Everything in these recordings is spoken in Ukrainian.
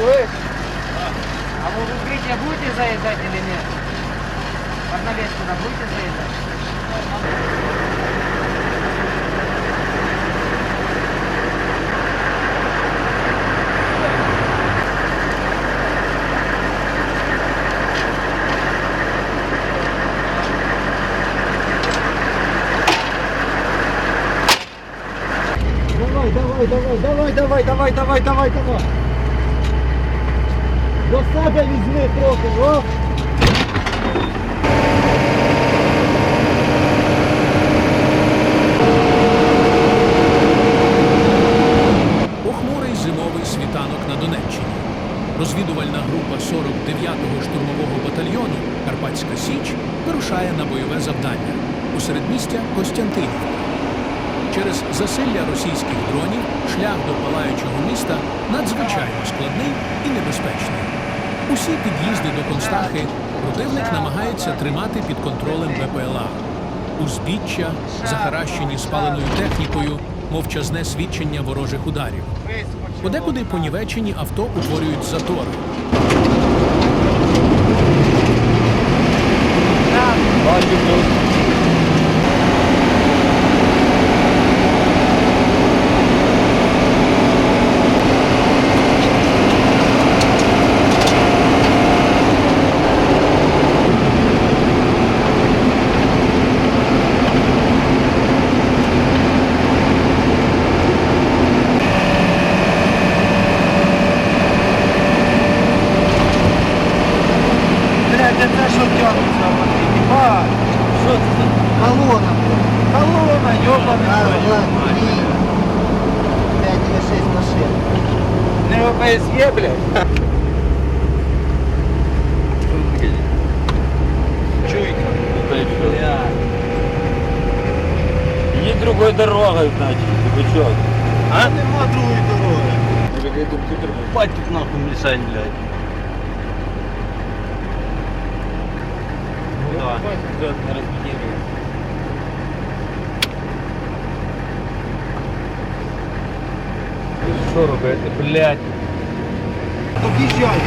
Слышь? А вы в укрытие будете заедать или нет? Под навес туда будете заедать? давай, давай, давай, давай, давай, давай, давай, давай. До себе візьми трохи, о! Захаращені спаленою технікою, мовчазне свідчення ворожих ударів. Подекуди понівечені авто утворюють затори. Блядь, Це те, що тягнуться вони. Бать, що це? Колона. Колона, йобана. П'ять чи шість машин. Не обез'є, блядь. Чуйка. Иди другой дорогой, значит, бычок. А? Нема другой дороги. Компьютер, бать тут нахуй мешай, блядь. Да, все, не розмінірую. Що робити, блядь? Об'їжджай.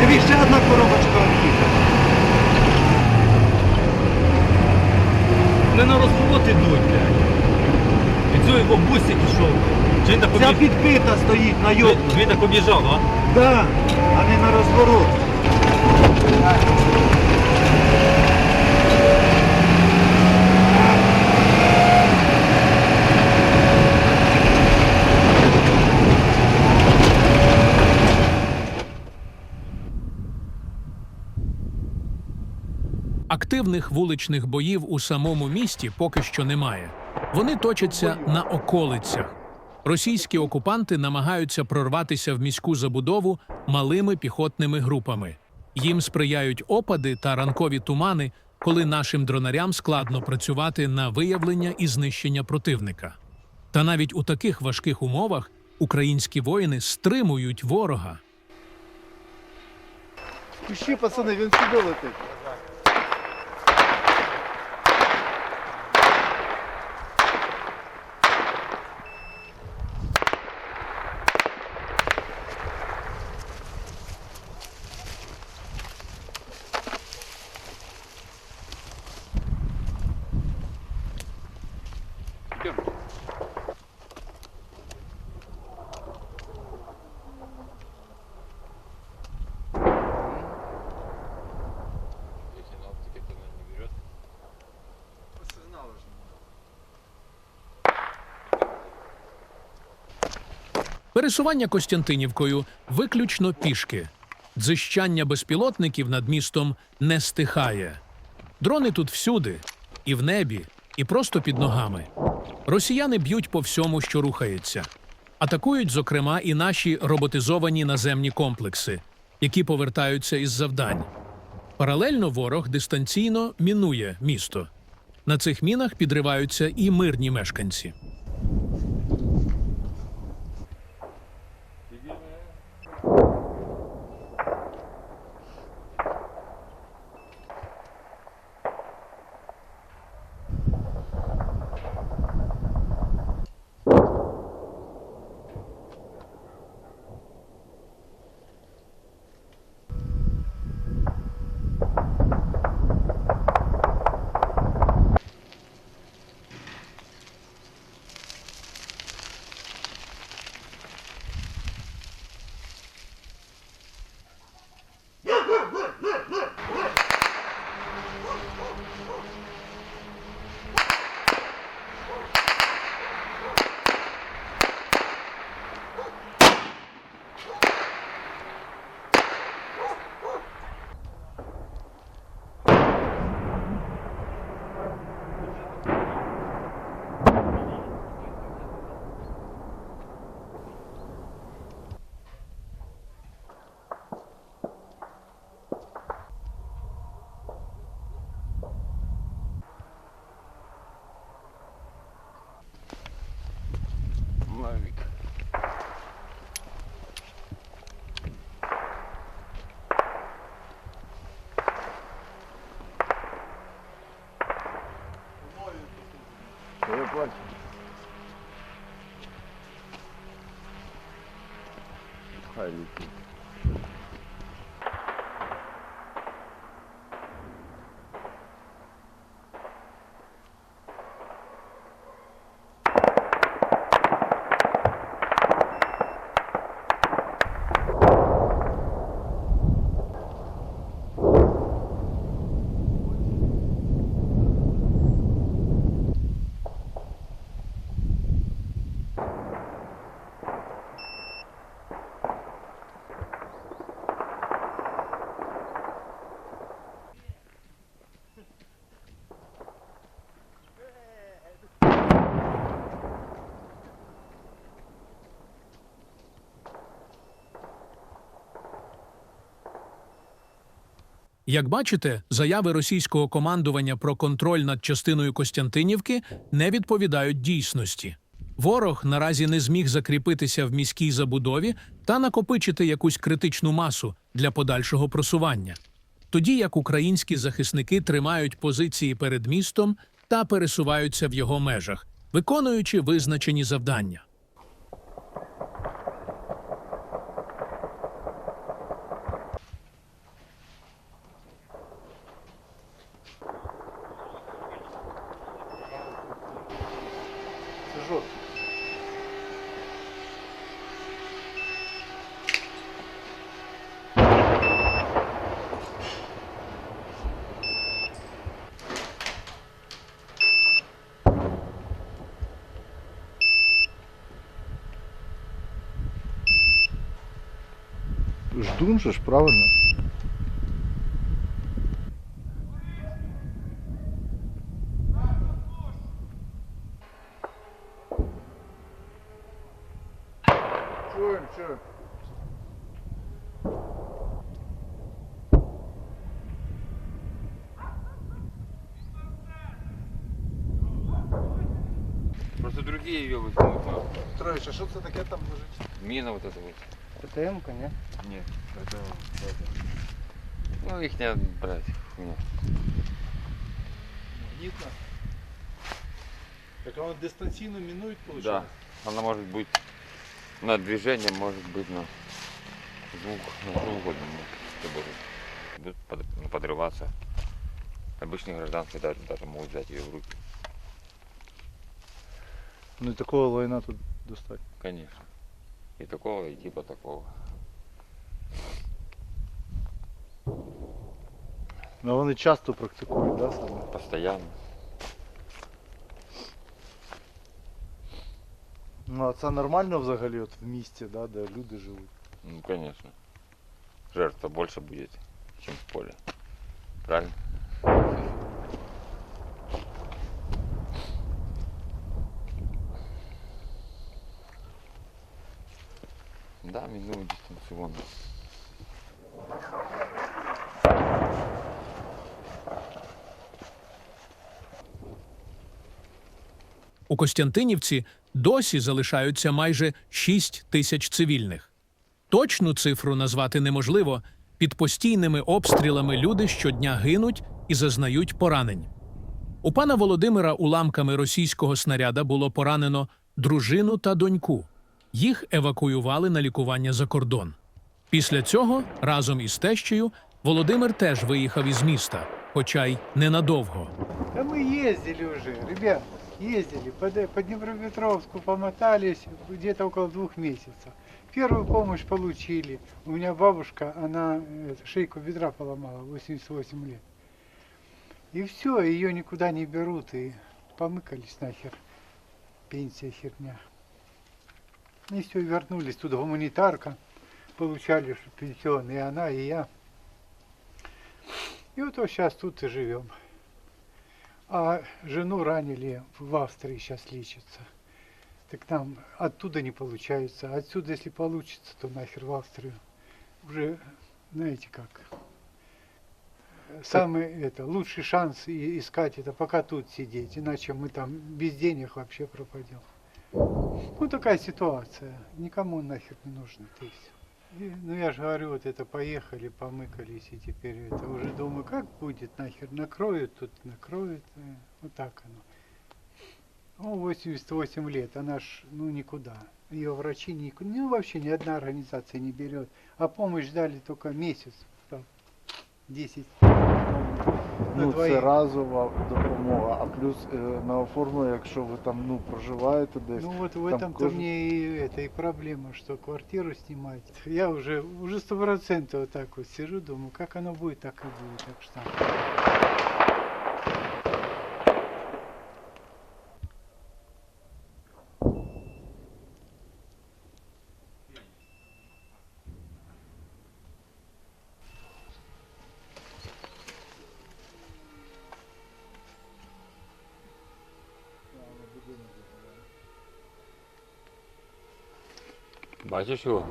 Дивись, ще одна коробочка об'їхала. Вони на розворот ідуть, блядь. І цього його бусик ішов. Чи він так Ця об'їжджав? підбита стоїть на йоб. Він так об'їжджав, а? Да, а не на розворот. Активних вуличних боїв у самому місті поки що немає. Вони точаться на околицях. Російські окупанти намагаються прорватися в міську забудову малими піхотними групами. Їм сприяють опади та ранкові тумани, коли нашим дронарям складно працювати на виявлення і знищення противника. Та навіть у таких важких умовах українські воїни стримують ворога. Пиши, пацани, він сюди летить. Пересування Костянтинівкою виключно пішки. Дзищання безпілотників над містом не стихає. Дрони тут всюди, і в небі, і просто під ногами. Росіяни б'ють по всьому, що рухається. Атакують, зокрема, і наші роботизовані наземні комплекси, які повертаються із завдань. Паралельно ворог дистанційно мінує місто. На цих мінах підриваються і мирні мешканці. 快い、見。Як бачите, заяви російського командування про контроль над частиною Костянтинівки не відповідають дійсності. Ворог наразі не зміг закріпитися в міській забудові та накопичити якусь критичну масу для подальшого просування. Тоді як українські захисники тримають позиції перед містом та пересуваються в його межах, виконуючи визначені завдання. Ж, правильно? Чуем, чуем. Просто другие ее возьмут. Петрович, а що це таке там лежить? Мина вот эта вот. ПТМ-ка, не? Нет, это... Ну, их не брать. хуйня. Магнітна. Так вона дистанційно мінують, Да. виходить? Она может быть на движение, может быть на звук, на что угодно может это быть. Будут под- ну, подрываться. Обычные гражданские даже, даже могут взять ее в руки. Ну і такого лайна тут достатньо. Конечно. И такого, и типа такого. Ну вони часто практикують, да, саме? Постоянно. Ну а це нормально взагалі от в місті, да, де люди живуть. Ну, конечно. Жертва больше будет, чем в поле. Правильно? Дистанционно. У Костянтинівці досі залишаються майже 6 тисяч цивільних. Точну цифру назвати неможливо. Під постійними обстрілами люди щодня гинуть і зазнають поранень. У пана Володимира уламками російського снаряда було поранено дружину та доньку Їх евакуювали на лікування за кордон. Після цього, разом із тещею, Володимир теж виїхав із міста, хоча й ненадовго. Да мы ездили уже, ребят, ездили по, Д- по Днепропетровску, помотались где-то около двух месяцев. Первую помощь получили. У меня бабушка, она э, шейку бедра поломала, 88 лет. И все, ее никуда не берут, и помыкались нахер. Пенсия херня. И все, вернулись. Тут гуманитарка. Получали что пенсионные, и она, и я. И вот сейчас тут и живем. А жену ранили в Австрии, сейчас лечится. Так там оттуда не получается. Отсюда, если получится, то нахер в Австрию. Уже, знаете как, самый это, лучший шанс искать это пока тут сидеть, иначе мы там без денег вообще пропадем. Ну такая ситуация. Никому нахер не нужно, ты все. ну я же говорю, вот это поехали, помыкались, и теперь это уже думаю, как будет нахер, накроют тут, накроют, э, вот так оно. Ну, 88 лет, она ж, ну, никуда. Ее врачи, никуда, ну, вообще ни одна организация не берет. А помощь дали только месяц, там, 10 по-моему, на Ну, це разова допомога, а плюс е, на оформлення, якщо ви там ну, проживаєте десь. Ну вот в этом-то кожен- мне и это и проблема, что квартиру снимать. Я уже уже сто процентов вот так вот сижу, думаю, как оно будет, так и будет. Так что Бачиш його?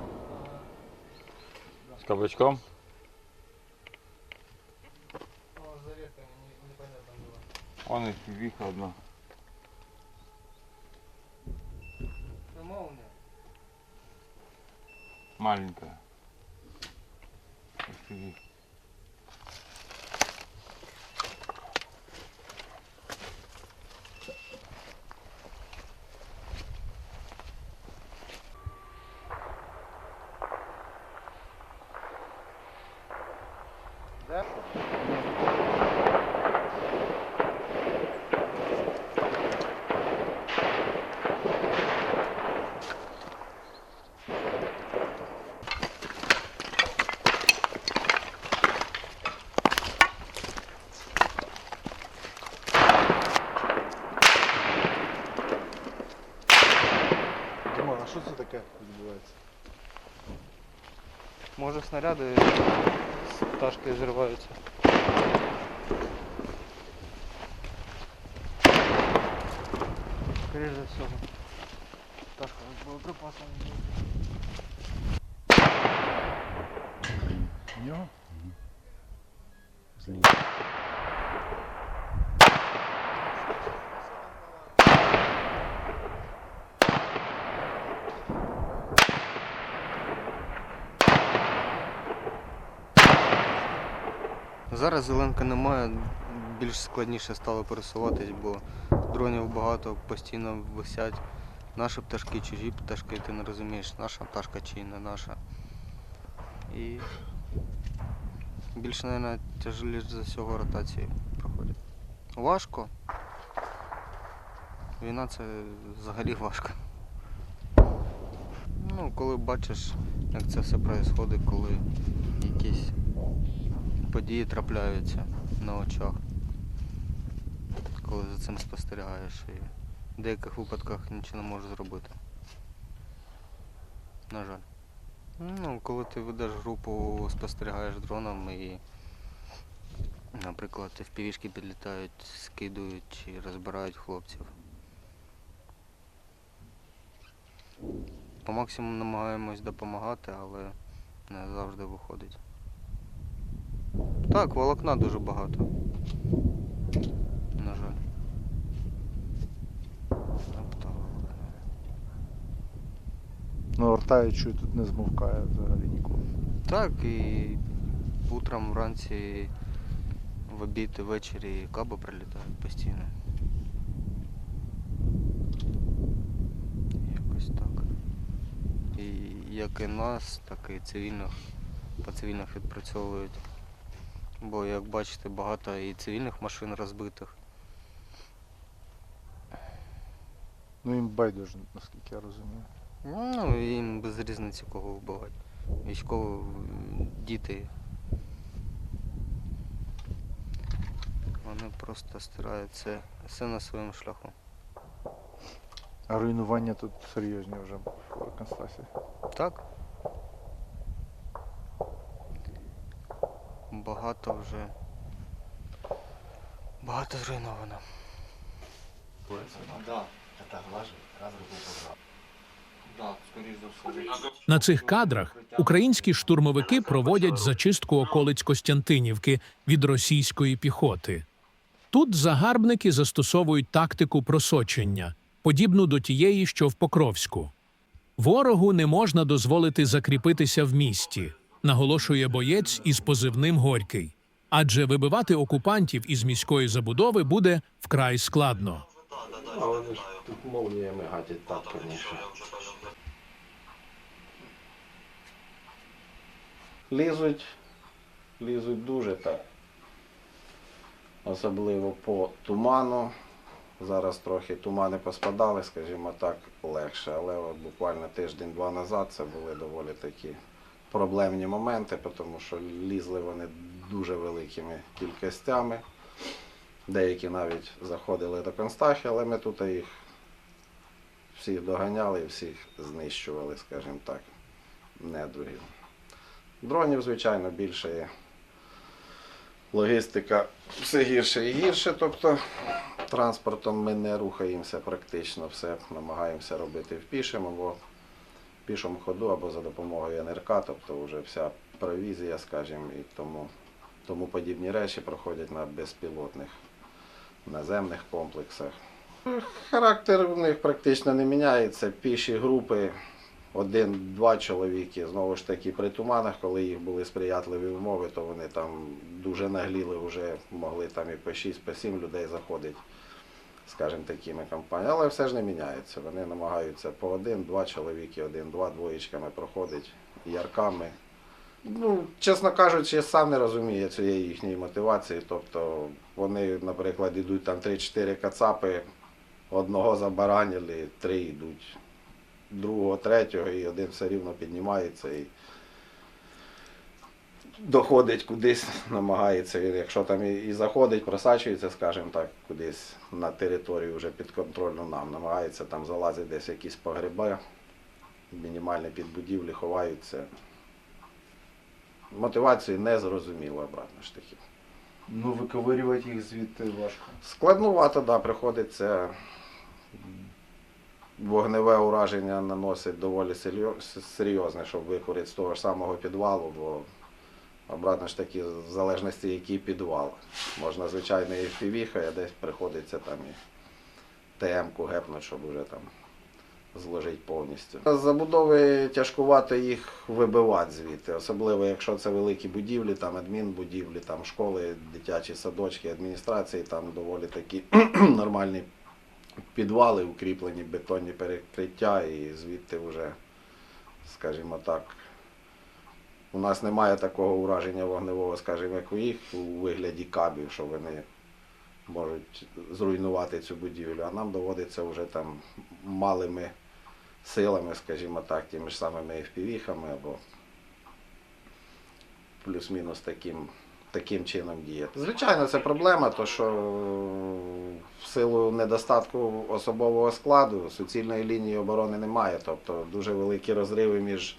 З кабачком? Он і віха одна. Може снаряди з пташки зриваються. Скоріше за всього. Пташка з боєприпасами. В нього? Зараз зеленка немає, більш складніше стало пересуватись, бо дронів багато постійно висять. Наші пташки, чужі пташки, ти не розумієш, наша пташка чи не наша. І більше, мабуть, тяжеліше за всього ротації проходять. Важко. Війна це взагалі важко. Ну, коли бачиш, як це все відбувається, коли якісь події трапляються на очах, коли за цим спостерігаєш і в деяких випадках нічого не можеш зробити. На жаль. Ну, коли ти ведеш групу, спостерігаєш дроном і, наприклад, FPV-шки підлітають, скидують чи розбирають хлопців. По максимуму намагаємось допомагати, але не завжди виходить. Так, волокна дуже багато. На жаль. Ну, ортаючою тут не змовкає взагалі ніколи. Так, і утром, вранці, в обід і ввечері каби прилітають постійно. Якось так. І як і нас, так і цивільних, по цивільних відпрацьовують. Бо, як бачите, багато і цивільних машин розбитих. Ну їм байдуже, наскільки я розумію. Ну, їм без різниці кого вбивати. Військові, діти. Вони просто стирають це все на своєму шляху. А руйнування тут серйозні вже в Констасі. Так? Багато вже. Багато зруйновано. На цих кадрах українські штурмовики проводять зачистку околиць Костянтинівки від російської піхоти. Тут загарбники застосовують тактику просочення, подібну до тієї, що в Покровську. Ворогу не можна дозволити закріпитися в місті, наголошує боєць із позивним Горький. Адже вибивати окупантів із міської забудови буде вкрай складно. Але вони ж тут молніями гатять так, звісно. Лізуть, лізуть дуже так. Особливо по туману. Зараз трохи тумани поспадали, скажімо так, легше. Але от буквально тиждень-два назад це були доволі такі проблемні моменти, тому що лізли вони дуже великими кількостями. Деякі навіть заходили до Констахи, але ми тут їх всіх доганяли і всіх знищували, скажімо так, недругів. Дронів, звичайно, більше є. Логістика все гірше і гірше, тобто транспортом ми не рухаємося практично, все намагаємося робити в пішому або пішому ходу, або за допомогою НРК, тобто вже вся провізія, скажімо, і тому, тому подібні речі проходять на безпілотних наземних комплексах. Характер у них практично не міняється. Піші групи, один-два чоловіки, знову ж таки, при туманах, коли їх були сприятливі умови, то вони там дуже нагліли, вже могли там і по 6, по 7 людей заходить, скажімо, такими компаніями. Але все ж не міняється. Вони намагаються по один-два чоловіки, один-два двоєчками проходить ярками. Ну, чесно кажучи, я сам не розумію цієї їхньої мотивації. Тобто вони, наприклад, йдуть там 3-4 кацапи, одного забаранили, три йдуть, другого, третього, і один все рівно піднімається і доходить кудись, намагається. Якщо там і, і заходить, просачується, скажімо так, кудись на територію вже підконтрольну нам, намагається там залазити десь якісь погреби, мінімальні під будівлі ховаються. Мотивації не зрозуміло, обратно ж таки. Ну, виковирювати їх звідти важко. Складнувато, да, приходиться вогневе ураження наносить доволі серйозне, щоб викурити з того ж самого підвалу, бо обратно ж таки, в залежності який підвал. Можна, звичайно, і впівіхає, десь приходиться там і ТМ-ку гепнути, щоб вже там зложити повністю. Забудови тяжкувато їх вибивати звідти, особливо якщо це великі будівлі, там адмінбудівлі, там школи, дитячі садочки, адміністрації, там доволі такі нормальні підвали, укріплені бетонні перекриття, і звідти вже, скажімо так, у нас немає такого ураження вогневого, скажімо, як у їх у вигляді кабів, що вони можуть зруйнувати цю будівлю, а нам доводиться вже там малими силами, скажімо так, тими ж самими FPV-хами або плюс-мінус таким, таким чином діяти. Звичайно, це проблема, то що в силу недостатку особового складу суцільної лінії оборони немає, тобто дуже великі розриви між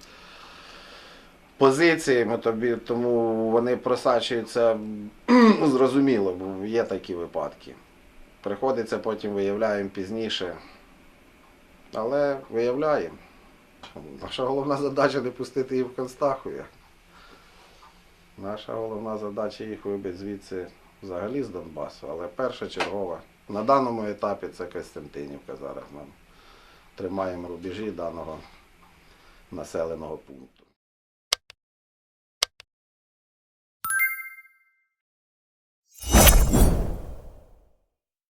позиціями, тобі, тому вони просачуються зрозуміло, бо є такі випадки. Приходиться потім виявляємо пізніше. Але виявляємо. Наша головна задача не пустити їх в Констаху. Наша головна задача їх вибити звідси взагалі з Донбасу, але перша чергова. На даному етапі це Костянтинівка зараз. Нам тримаємо рубежі даного населеного пункту.